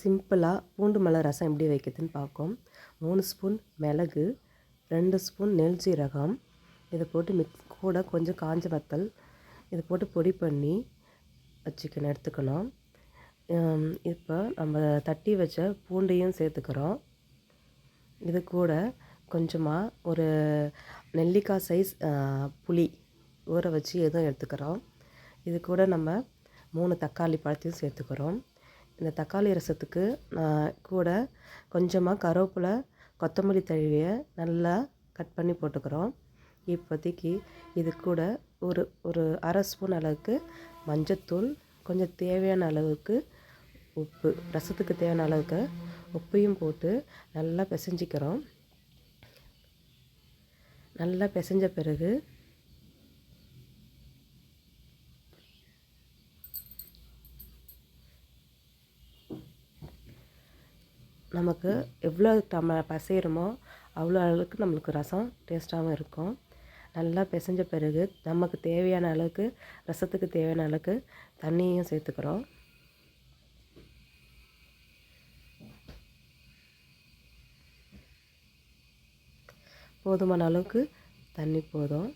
சிம்பிளாக பூண்டு மிளகு ரசம் எப்படி வைக்கிறதுன்னு பார்ப்போம் மூணு ஸ்பூன் மிளகு ரெண்டு ஸ்பூன் நெல் சீரகம் இதை போட்டு மிக்ஸ் கூட கொஞ்சம் காஞ்ச வத்தல் இதை போட்டு பொடி பண்ணி வச்சுக்கணும் எடுத்துக்கணும். இப்போ நம்ம தட்டி வச்ச பூண்டையும் சேர்த்துக்கிறோம். இது கூட கொஞ்சமாக ஒரு நெல்லிக்காய் சைஸ் புளி ஊற வச்சு எதுவும் எடுத்துக்கிறோம். இது கூட நம்ம மூணு தக்காளி பழத்தையும் சேர்த்துக்கிறோம். இந்த தக்காளி ரசத்துக்கு நான் கூட கொஞ்சமாக கருவேப்பிலை கொத்தமல்லி தழுவிய நல்லா கட் பண்ணி போட்டுக்கிறோம். இப்போதைக்கு இது கூட ஒரு ஒரு அரை ஸ்பூன் அளவுக்கு மஞ்சத்தூள் கொஞ்சம் தேவையான அளவுக்கு உப்பு ரசத்துக்கு தேவையான அளவுக்கு உப்பையும் போட்டு நல்லா பிசைஞ்சிக்கிறோம். நல்லா பிசைஞ்ச பிறகு நமக்கு எவ்வளோ நம்ம பசையிறமோ அவ்வளோ அளவுக்கு நம்மளுக்கு ரசம் டேஸ்ட்டாகவும் இருக்கும். நல்லா பிசைஞ்ச பிறகு நமக்கு தேவையான அளவுக்கு ரசத்துக்கு தேவையான அளவுக்கு தண்ணியும் சேர்த்துக்கிறோம். போதுமான அளவுக்கு தண்ணி போதும்.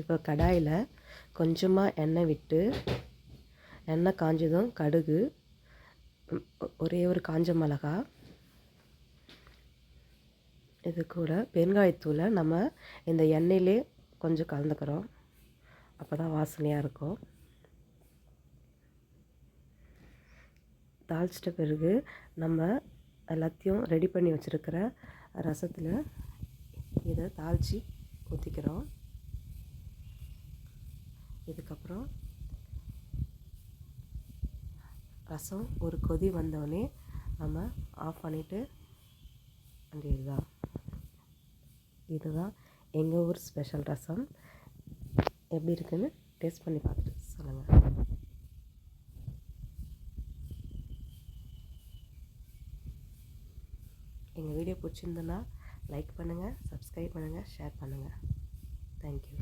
இப்போ கடாயில் கொஞ்சமாக எண்ணெய் விட்டு எண்ணெய் காஞ்சதும் கடுகு ஒரே ஒரு காஞ்ச மிளகா. இது கூட பெருங்காயத்தூளை நம்ம இந்த எண்ணெயிலே கொஞ்சம் கலந்துக்கிறோம். அப்போ தான் வாசனையாக இருக்கும். தாளிச்சிட்ட பிறகு நம்ம எல்லாத்தையும் ரெடி பண்ணி வச்சுருக்கிற ரசத்தில் இதை தாளித்து ஊற்றிக்கிறோம் இதுக்கப்புறம் ரசம் ஒரு கொதி வந்தோடனே நம்ம ஆஃப் பண்ணிவிட்டு அந்த இதுதான். இதுதான் எங்கள் ஊர் ஸ்பெஷல் ரசம். எப்படி இருக்குன்னு டேஸ்ட் பண்ணி பார்த்துட்டு சொல்லுங்கள் எங்கள் வீடியோ பிடிச்சிருந்ததுன்னா லைக் பண்ணுங்கள் சப்ஸ்கிரைப் பண்ணுங்கள் ஷேர் பண்ணுங்கள் தேங்க்யூ